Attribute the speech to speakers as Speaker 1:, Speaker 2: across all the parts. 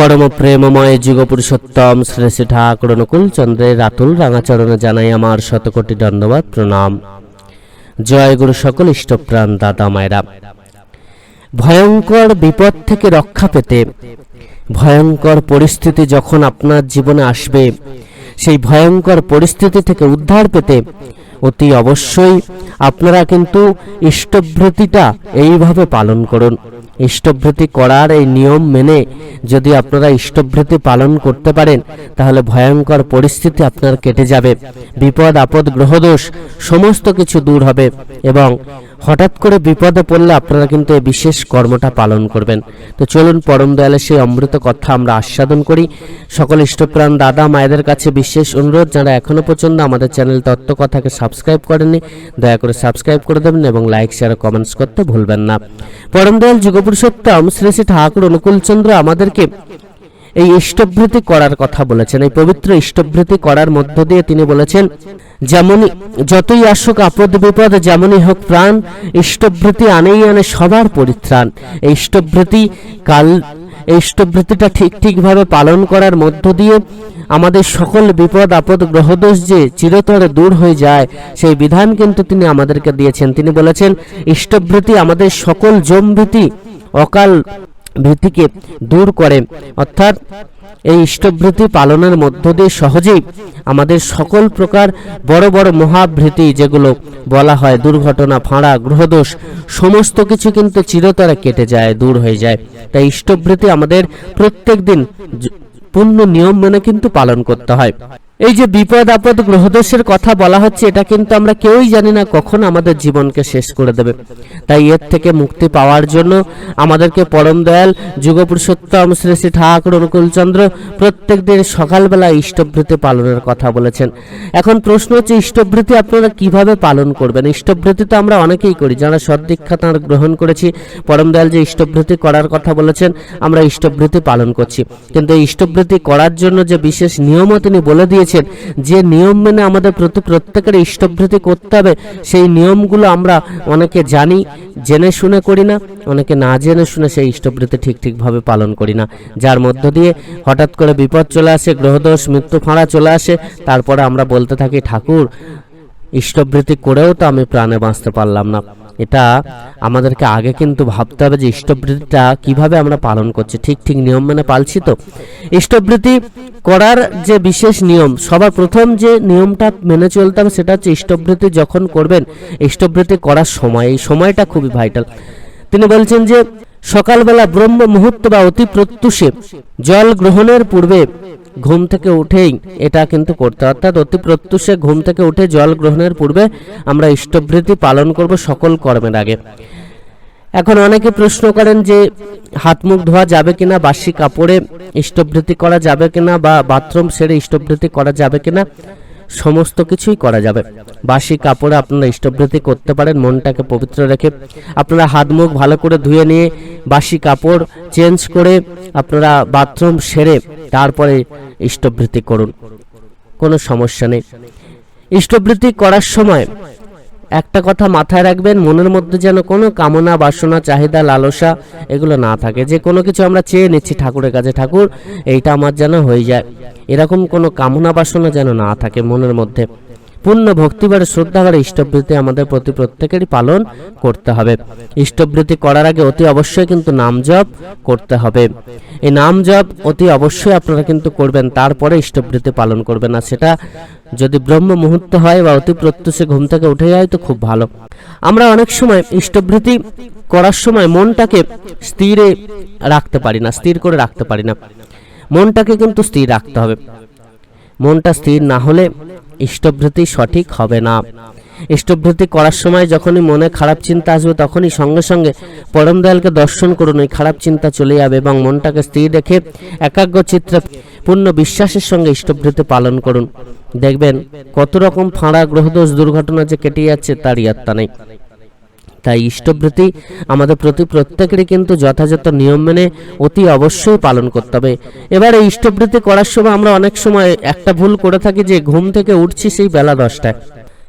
Speaker 1: পরম প্রেমময় যুগ পুরুষোত্তম শ্রী শ্রী ঠাকুর অনুকূল চন্দ্রের রাতুল রাঙাচরণে জানাই আমার শতকোটি দণ্ডবাদ প্রণাম। জয় গুরু সকল ইষ্টপ্রাণ দাদা মায়েরা। ভয়ঙ্কর বিপদ থেকে রক্ষা পেতে, ভয়ঙ্কর পরিস্থিতি যখন আপনার জীবনে আসবে, সেই ভয়ঙ্কর পরিস্থিতি থেকে উদ্ধার পেতে অতি অবশ্যই আপনারা কিন্তু ইষ্টভৃতিটা এইভাবে পালন করুন। ইষ্টভৃতি করার এই নিয়ম মেনে যদি আপনারা ইষ্টভৃতি পালন করতে পারেন, তাহলে ভয়ঙ্কর পরিস্থিতি আপনার কেটে যাবে। বিপদ, আপদ, গ্রহদোষ, সমস্ত কিছু দূর হবে এবং হঠাৎ করে বিপদে পড়লে আপনারা কিন্তু এই বিশেষ কর্মটা পালন করবেন। তো চলুন, পরম দয়ালের সেই অমৃত কথা আমরা আস্বাদন করি। সকল ইষ্টপ্রাণ দাদা মায়েদের কাছে বিশেষ অনুরোধ, যারা এখনও পর্যন্ত আমাদের চ্যানেল তত্ত্ব কথাকে সাবস্ক্রাইব করেননি, দয়া করে সাবস্ক্রাইব করে দেবেন এবং লাইক শেয়ার কমেন্টস করতে ভুলবেন না। পরম দয়াল যুগপুরুষোত্তম শ্রী শ্রী ঠাকুর অনুকূলচন্দ্র আমাদেরকে এই ইষ্টভৃতি করার কথা বলেছেন। এই পবিত্র ইষ্টভৃতি করার মধ্য দিয়ে তিনি বলেছেন, যেমনই যতই আসুক আপদ বিপদ, যেমনই হোক প্রাণ, ইষ্টভৃতি আনেই আনে সবার পরিত্রাণ। এই ইষ্টভৃতি কাল, এই ইষ্টভৃতিটা ঠিক ঠিকভাবে পালন করার মধ্য দিয়ে আমাদের সকল বিপদ, আপদ, গ্রহদোষ যে চিরতরে দূর হয়ে যায়, সেই বিধান কিন্তু তিনি আমাদেরকে দিয়েছেন। তিনি বলেছেন, ইষ্টভৃতি আমাদের সকল জমভীতি অকাল ভীতিকে দূর করে। অর্থাৎ এই ইষ্টভৃতি পালনের মধ্য দিয়ে সহজেই আমাদের সকল প্রকার বড় বড় মহাভৃতি যেগুলো বলা হয়, দুর্ঘটনা, ফাঁড়া গ্রহদোষ সমস্ত কিছু কিন্তু চিরতরে কেটে যায়, দূর হয়ে যায়। তাই ইষ্টভৃতি আমাদের প্রত্যেক দিন পূর্ণ নিয়ম মেনে কিন্তু পালন করতে হয়। এই যে বিপদ আপদ গ্রহদোষের কথা বলা হচ্ছে, এটা কিন্তু আমরা কেউই জানি না কখন আমাদের জীবনকে শেষ করে দেবে। তাই এর থেকে মুক্তি পাওয়ার জন্য আমাদেরকে পরম দয়াল যুগপুরুষোত্তম শ্রী শ্রী ঠাকুর অনুকূলচন্দ্র প্রত্যেক দিন সকালবেলা ইষ্টভৃতি পালনের কথা বলেছেন। এখন প্রশ্ন হচ্ছে, ইষ্টভৃতি আপনারা কীভাবে পালন করবেন? ইষ্টভৃতি তো আমরা অনেকেই করি, যারা সদ্দীক্ষা তাঁর গ্রহণ করেছি, পরম দয়াল যে ইষ্টভৃতি করার কথা বলেছেন, আমরা ইষ্টভৃতি পালন করছি। কিন্তু এই ইষ্টভৃতি করার জন্য যে বিশেষ নিয়মও তিনি বলে দিয়েছেন যে নিয়ম মেনে আমাদের প্রতি প্রত্যেকের ইষ্টভৃতি করতে হবে, সেই নিয়মগুলো আমরা অনেকে জানি, জেনে শুনে করি না, অনেকে না জেনে শুনে সেই ইষ্টভৃতি ঠিক ঠিকভাবে পালন করি না। যার মধ্য দিয়ে হঠাৎ করে বিপদ চলে আসে, গ্রহদোষ, মৃত্যু ফাঁড়া চলে আসে, তারপরে আমরা বলতে থাকি, ঠাকুর, ইষ্টভৃতি করেও তো আমি প্রাণে বাঁচতে পারলাম না। এটা আমাদেরকে আগে কিন্তু ভাবতে হবে যে ইষ্টভৃতিটা কীভাবে আমরা পালন করছি। ঠিক ঠিক নিয়ম মেনে পালছি তো? ইষ্টভৃতি করার যে বিশেষ নিয়ম, সবার প্রথম যে নিয়মটা মেনে চলতে হবে সেটা হচ্ছে ইষ্টভৃতি যখন করবেন ইষ্টভৃতি করার সময়, এই সময়টা খুবই ভাইটাল তিনি বলছেন যে সকালবেলা ব্রহ্ম মুহূর্ত বা অতি প্রত্যুষে জল গ্রহণের পূর্বে ঘুম থেকে উঠেই এটা কিন্তু করতে। অর্থাৎ অতি প্রত্যুষে ঘুম থেকে উঠে জল গ্রহণের পূর্বে আমরা ইষ্টভৃতি পালন করব সকল কর্মের আগে এখন অনেকে প্রশ্ন করেন যে হাত মুখ ধোয়া যাবে কিনা, বাসি কাপড়ে ইষ্টবৃত্তি করা যাবে কিনা বা বাথরুম সেরে ইষ্টভৃতি করা যাবে কিনা সমস্ত কিছুই করা যাবে। বাসি কাপড়ে আপনারা ইষ্টভৃতি করতে পারেন, মনটাকে পবিত্র রেখে। আপনারা হাত মুখ ভালো করে ধুয়ে নিয়ে বাসি কাপড় চেঞ্জ করে আপনারা বাথরুম সেরে তারপরে ইষ্টভৃতি করুন। কোনো সমস্যা নেই। ইষ্টভৃতি করার সময় একটা কথা মাথায় রাখবেন, মনের মধ্যে যেন কোনো কামনা, বাসনা, চাহিদা, লালসা এগুলো না থাকে। যে কোনো কিছু আমরা চেয়ে নিচ্ছি ঠাকুরের কাছে, ঠাকুর, এইটা আমার যেন হয়ে যায়। এরকম কোনো কামনা, বাসনা যেন না থাকে মনের মধ্যে। পূর্ণ ভক্তিবারে শ্রদ্ধাবারে ইষ্টবৃত্তি আমাদের প্রতি প্রত্যেকেরই পালন করতে হবে। ইষ্টবৃত্তি করার আগে অতি অবশ্যই কিন্তু নাম জপ করতে হবে। এই নাম জপ অতি অবশ্যই আপনারা কিন্তু করবেন, তারপরে ইষ্টবৃত্তি পালন করবেন। আর সেটা যদি ব্রহ্ম মুহূর্ত হয় বা অতি প্রত্যুষে ঘুম থেকে উঠে যায়, তো খুব ভালো। আমরা অনেক সময় ইষ্টবৃত্তি করার সময় মনটাকে স্থিরে রাখতে পারি না, স্থির করে রাখতে পারি না। মনটাকে কিন্তু স্থির রাখতে হবে। মনটা স্থির না হলে ইষ্টভৃতি সঠিক হবে না। ইষ্টভৃতি করার সময় যখনই মনে খারাপ চিন্তা আসবে তখনই সঙ্গে সঙ্গে পরম দয়ালকে দর্শন করুন, ওই খারাপ চিন্তা চলে যাবে এবং মনটাকে স্থির রেখে একাগ্র চিত্রে পূর্ণ বিশ্বাসের সঙ্গে ইষ্টভৃতি পালন করুন। দেখবেন কত রকম ফাঁড়া, গ্রহদোষ, দুর্ঘটনা যে কেটে যাচ্ছে তার ইয়াত্তা নেই। তাই ইষ্টভৃতি আমাদের প্রতি প্রত্যেকেরই কিন্তু যথাযথ নিয়ম মেনে অতি অবশ্যই পালন করতে হবে। এবার এই ইষ্টভৃতি করার সময় আমরা অনেক সময় একটা ভুল করে থাকি যে ঘুম থেকে উঠছি সেই বেলা দশটায়।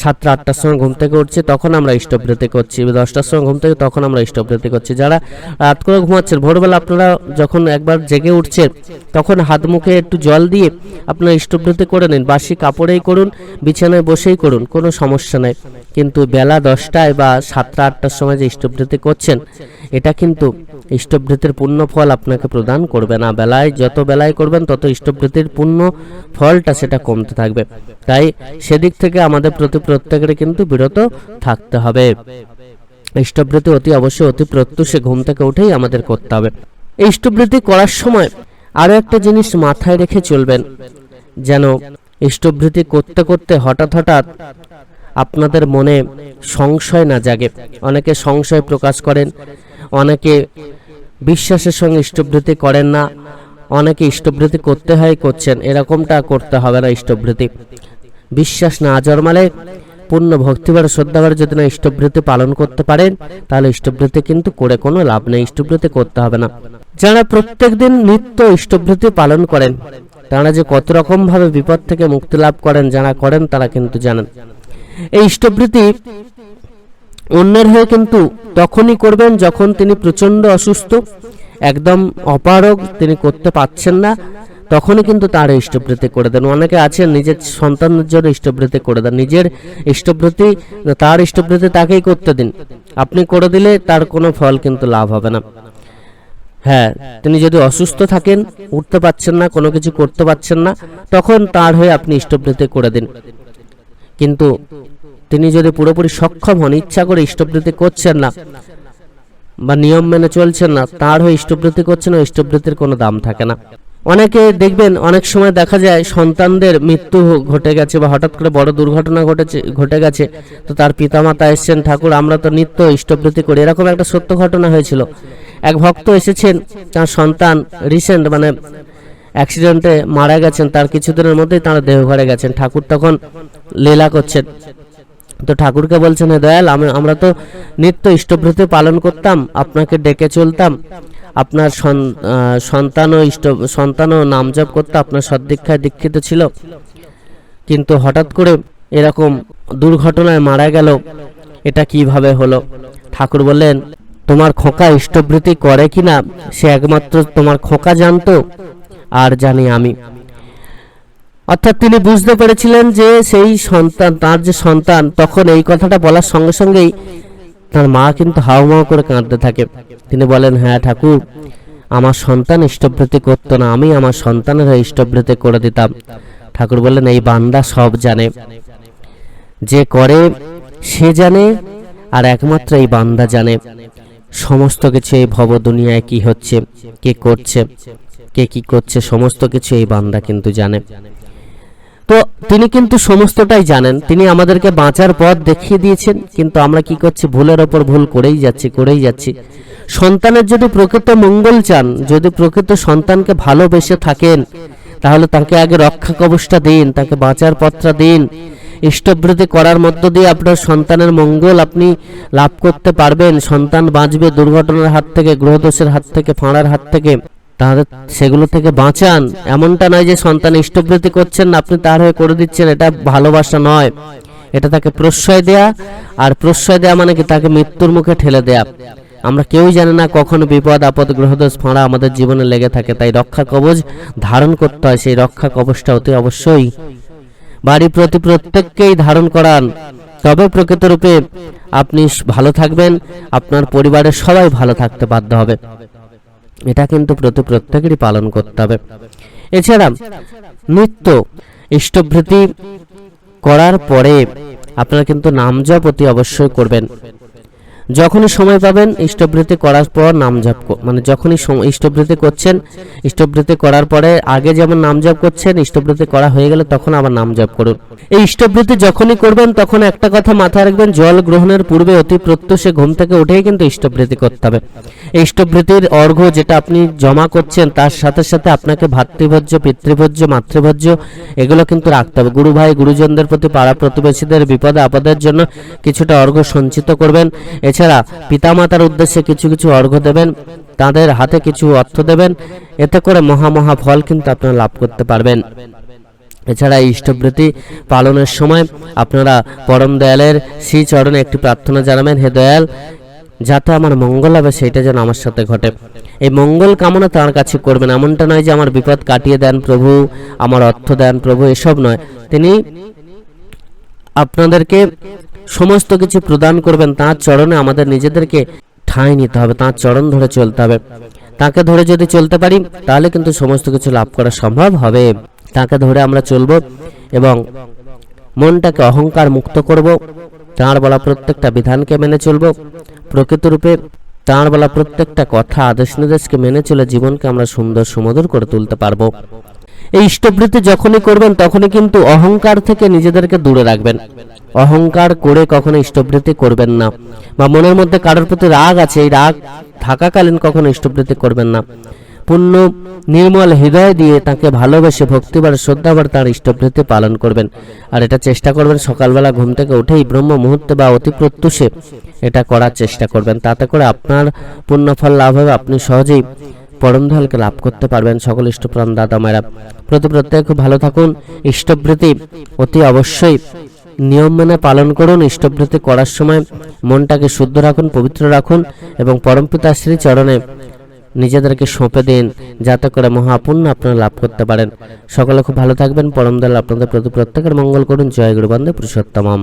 Speaker 1: সাতটা আটটার সময় ঘুম থেকে উঠছি, তখন আমরা ইষ্টবৃত্তি করছি। দশটার সময় ঘুম থেকে, তখন আমরা ইষ্টবৃত্তি করছি। যারা রাত করে ঘুমাচ্ছেন, ভোরবেলা আপনারা যখন একবার জেগে উঠছেন, তখন হাত মুখে একটু জল দিয়ে আপনারা ইষ্টবৃত্তি করে নিন। বাসি কাপড়েই করুন, বিছানায় বসেই করুন, কোনো সমস্যা নেই। কিন্তু বেলা দশটায় বা সাতটা আটটার সময় যে ইষ্টবৃত্তি করছেন, এটা কিন্তু ইষ্টবৃত্তির পূর্ণ ফল আপনাকে প্রদান করবে না। বেলায় যত বেলায় করবেন, তত ইষ্টবৃত্তির পূর্ণ ফলটা সেটা কমতে থাকবে। তাই সেদিক থেকে আমাদের প্রতি প্রত্যেকের কিন্তু বিরত থাকতে হবে। ইষ্টবৃত্তি অতি অবশ্যই অতি প্রত্যুষে ঘুম থেকে উঠেই আমাদের করতে হবে। এই ইষ্টবৃত্তি করার সময় আরও একটা জিনিস মাথায় রেখে চলবেন। যেন ইষ্টবৃত্তি করতে করতে হঠাৎ হঠাৎ আপনাদের মনে সংশয় না জাগে। অনেকে সংশয় প্রকাশ করেন অনেকে বিশ্বাসের সঙ্গে ইষ্টবৃত্তি করেন না, অনেকে ইষ্টবৃত্তি করতে হয়, করছেন। এরকমটা করতে হবে না ইষ্টবৃত্তি। বিশ্বাস না জন্মালে পূর্ণ ভক্তিবার শ্রদ্ধাবার যদি না ইষ্টবৃত্তি পালন করতে পারেন, তাহলে ইষ্টবৃত্তি কিন্তু করে কোনো লাভ নেই, ইষ্টবৃত্তি করতে হবে না। যারা প্রত্যেক দিন নিত্য ইষ্টবৃত্তি পালন করেন, তারা যে কত রকম ভাবে বিপদ থেকে মুক্তি লাভ করেন, যারা করেন তারা কিন্তু জানেন। এই ইষ্টবৃত্তি অন্যের হয়ে কিন্তু তখনই করবেন যখন তিনি প্রচণ্ড অসুস্থ, একদম অপারগ, তিনি করতে পারছেন না, তখনই কিন্তু তার ইষ্টবৃত্তি করে দেন। অনেকে আছেন নিজের সন্তানের জন্য ইষ্টবৃত্তি করে দেন, নিজের ইষ্টবৃত্তি তার ইষ্টবৃত্তি তাকেই করতে দিন। আপনি করে দিলে তার কোনো ফল কিন্তু লাভ হবে না। হ্যাঁ তিনি যদি অসুস্থ থাকেন, উঠতে পারছেন না, কোনো কিছু করতে পারছেন না, তখন তার হয়ে আপনি ইষ্টবৃত্তি করে দিন। কিন্তু তিনি যদি পুরোপুরি সক্ষম হন, ইচ্ছা করে ইষ্টবৃত্তি করছেন না বা নিয়ম মেনে চলছেন না, তার হয়ে ইষ্টবৃত্তি করছেন না, ইষ্টবৃত্তির কোনো দাম থাকে না। অনেকে দেখবেন অনেক সময় দেখা যায় সন্তানদের মৃত্যু ঘটে গেছে বা হঠাৎ করে বড় দুর্ঘটনা ঘটেছে, ঘটে গেছে, তো তার পিতামাতা এসছেন, ঠাকুর, আমরা তো নিত্য ইষ্টবৃত্তি করি। এরকম একটা সত্য ঘটনা হয়েছিল। এক ভক্ত এসেছেন, তার সন্তান রিসেন্ট মানে অ্যাক্সিডেন্টে মারা গেছেন, তার কিছুদিনের মধ্যেই তারা দেহঘরে গেছেন। ঠাকুর তখন লীলা করছেন। তো ঠাকুরকে বলছেন, হে দয়াল, আমি, আমরা তো নিত্য ইষ্টভৃতি পালন করতাম, আপনাকে ডেকে চলতাম। আপনার সন- ও ইষ্ট সন্তানও নাম জপ করতো আপনার সদ্দীক্ষায় দীক্ষিত ছিল। কিন্তু হঠাৎ করে এরকম দুর্ঘটনায় মারা গেল। এটা কীভাবে হলো? ঠাকুর বললেন, তোমার খোকা ইষ্টবৃত্তি করে কিনা, সে একমাত্র তোমার খোকা জানতো, আর জানি আমি। অর্থাৎ তিনি বুঝতে পেরেছিলেন যে সেই সন্তান, তার যে সন্তান, তখন এই কথাটা বলার সঙ্গে সঙ্গেই তার মা কিন্তু হাওমাও করে কাঁদতে থাকে। তিনি বলেন হ্যাঁ ঠাকুর, আমার সন্তান ইষ্টবৃত্তি করতো না, আমি আমার সন্তানের ইষ্টবৃত্তি করে দিতাম। ঠাকুর বললেন, এই বান্দা সব জানে। যে করে, সে জানে, আর একমাত্র এই বান্দা জানে। সমস্ত কিছু এই ভব দুনিয়ায় কি হচ্ছে, কে করছে, কে কি করছে, সমস্ত কিছু এই বান্দা কিন্তু জানে। তো তিনি কিন্তু সমস্তটাই জানেন। তিনি আমাদেরকে বাঁচার পথ দেখিয়ে দিয়েছেন, কিন্তু আমরা কি করছি? ভুলের ওপর ভুল করেই যাচ্ছি করেই যাচ্ছি। সন্তানের যদি প্রকৃত মঙ্গল চান, যদি প্রকৃত সন্তানকে ভালোবেসে থাকেন, তাহলে তাকে আগে রক্ষা কবচটা দিন, তাকে বাঁচার পথটা দিন। ইষ্টবৃত্তি করার মধ্য দিয়ে আপনার সন্তানের মঙ্গল আপনি লাভ করতে পারবেন। সন্তান বাঁচবে দুর্ঘটনার হাত থেকে, গ্রহদোষের হাত থেকে, ফাঁড়ার হাত থেকে। তাহলে সেগুলো থেকে বাঁচান। এমনটা নয় যে সন্তান ইষ্টবৃত্তি করছেন আপনি তার হয়ে করে দিচ্ছেন, এটা ভালোবাসা নয়। এটা তাকে প্রশ্রয় দেয়া, আর প্রশ্রয় দেয়া মানে কি তাকে মৃত্যুর মুখে ঠেলে দেয়া। আমরা কেউই জানি না কখন বিপদ, আপদ, গ্রহদোষ, ফাঁড়া আমাদের জীবনে লেগে থাকে। তাই রক্ষা কবচ ধারণ করতে হয়, সেই রক্ষা কবচটা অতি অবশ্যই। বাড়ি প্রতি প্রত্যেককেই ধারণ করান। তবে প্রকৃতরূপে আপনি ভালো থাকবেন, আপনার পরিবারের সবাই ভালো থাকতে বাধ্য হবে। এটা কিন্তু প্রতি প্রত্যেকেরই পালন করতে হবে। এছাড়া নিত্য, ইষ্টভৃতি করার পরে আপনারা কিন্তু নাম জপ অতি অবশ্যই করবেন। যখনই সময় পাবেন, ইষ্টবৃত্তি করার পর নাম জপ মানে যখনই ইষ্টবৃত্তি করছেন, ইষ্টবৃত্তি করার পরে আগে যেমন নাম জপ করছেন, ইষ্টবৃত্তি করা হয়ে গেলে তখন আবার নাম জপ করুন। এই ইষ্টবৃত্তি যখনই করবেন, তখন একটা কথা মাথায় রাখবেন, জল গ্রহণের পূর্বে অতি প্রত্যুষে ঘুম থেকে উঠেই কিন্তু ইষ্টবৃত্তি করতে হবে। এই ইষ্টবৃত্তির অর্ঘ্য যেটা আপনি জমা করছেন, তার সাথে সাথে আপনাকে ভাতৃভোজ্য, পিতৃভোজ্য, মাতৃভোজ্য, এগুলো কিন্তু রাখতে হবে। গুরু ভাই, গুরুজনদের প্রতি, পাড়া প্রতিবেশীদের বিপদে, আপদের জন্য কিছুটা অর্ঘ্য সঞ্চিত করবেন। এছাড়া পিতামাতার উদ্দেশ্যে কিছু কিছু অর্ঘ্য দেবেন, তাদের হাতে কিছু অর্থ দেবেন, এতে করে মহা মহা ফল কিন্তু আপনারা লাভ করতে পারবেন। এছাড়া ইষ্টবৃত্তি পালনের সময় আপনারা পরম দয়ালের শ্রী চরণে একটি প্রার্থনা জানাবেন, হে দয়াল, যাতে আমার মঙ্গল হবে সেটা যেন আমার সাথে ঘটে। এই মঙ্গল কামনা তার কাছে করবেন, এমনটা নয় যে আমার বিপদ কাটিয়ে দেন প্রভু, আমার অর্থ দেন প্রভু, এসব নয়। তিনি আপনাদেরকে সমস্ত কিছু প্রদান করবেন, তাঁর চরণে আমাদের নিজেদেরকে ঠাঁই নিতে হবে, তাঁর চরণ ধরে চলতে হবে। তাকে ধরে যদি চলতে পারি, তাহলে কিন্তু সমস্ত কিছু লাভ করা সম্ভব হবে। তাকে ধরে আমরা চলব এবং মনটাকে অহংকার মুক্ত করব। তাঁর বলা প্রত্যেকটা বিধানকে মেনে চলব। প্রকৃতরূপে তাঁর বলা প্রত্যেকটা কথা, আদেশ নির্দেশকে মেনে চলে জীবনকে আমরা সুন্দর সুমধুর করে তুলতে পারব। এই ইষ্টবৃত্তি যখনই করবেন, তখনই কিন্তু অহংকার থেকে নিজেদেরকে দূরে রাখবেন। অহংকার করে কখনো ইষ্টবৃত্তি করবেন না। বা মনের মধ্যে কারোর প্রতি রাগ আছে, এই রাগ থাকাকালীন কখনো ইষ্টবৃত্তি করবেন না। পূর্ণ নির্মল হৃদয় দিয়ে তাকে ভালোবেসে ভক্তিবার শ্রদ্ধাবার তার ইষ্টবৃত্তি পালন করবেন। আর এটা চেষ্টা করবেন, সকালবেলা ঘুম থেকে উঠেই ব্রহ্ম মুহূর্তে বা অতি প্রত্যুষে এটা করার চেষ্টা করবেন। তাতে করে আপনার পুণ্যফল লাভ হবে, আপনি সহজেই পরম দয়ালকে লাভ করতে পারবেন সকল ইষ্টপ্রাণ দাদা মায়েরা। প্রতি প্রত্যেক খুব ভালো থাকুন, ইষ্টবৃত্তি অতি অবশ্যই নিয়ম মেনে পালন করুন, ইষ্টবৃত্তি করার সময় মনটাকে শুদ্ধ রাখুন, পবিত্র রাখুন এবং পরমপিতা শ্রী চরণে নিজেদেরকে সঁপে দিন, যাতে করে মহাপুণ্য আপনারা লাভ করতে পারেন। সকলে খুব ভালো থাকবেন পরম দয়াল আপনাদের প্রতি প্রত্যেকের মঙ্গল করুন, জয় গুরু বন্দে পুরুষোত্তমম।